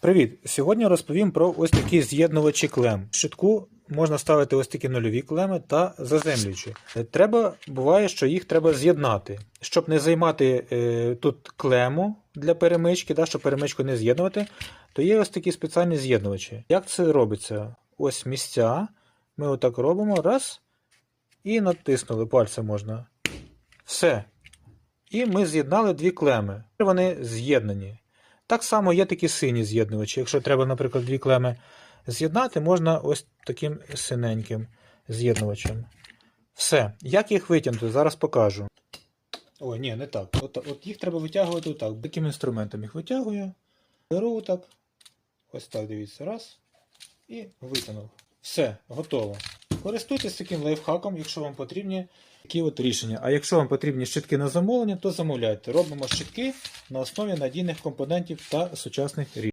Привіт! Сьогодні розповім про ось такі з'єднувачі клем. В щитку можна ставити ось такі нульові клеми та заземлюючі. Е, Треба, буває, що їх треба з'єднати. Щоб не займати е, тут клему для перемички, да, щоб перемичку не з'єднувати, то є ось такі спеціальні з'єднувачі. Як це робиться? Ось місця. Ми отак робимо, раз, і натиснули пальцем можна. Все. І ми з'єднали дві клеми. Вони з'єднані. Так само є такі сині з'єднувачі. Якщо треба, наприклад, дві клеми з'єднати, можна ось таким синеньким з'єднувачем. Все. Як їх витягнути? Зараз покажу. Ой, ні, не так. От, от їх треба витягувати отак. Таким інструментом їх витягую. Беру отак. Ось так, дивіться, раз. І витягнув. Все, готово. Користуйтесь таким лайфхаком, якщо вам потрібні такі от рішення. А якщо вам потрібні щитки на замовлення, то замовляйте. Робимо щитки на основі надійних компонентів та сучасних рішень.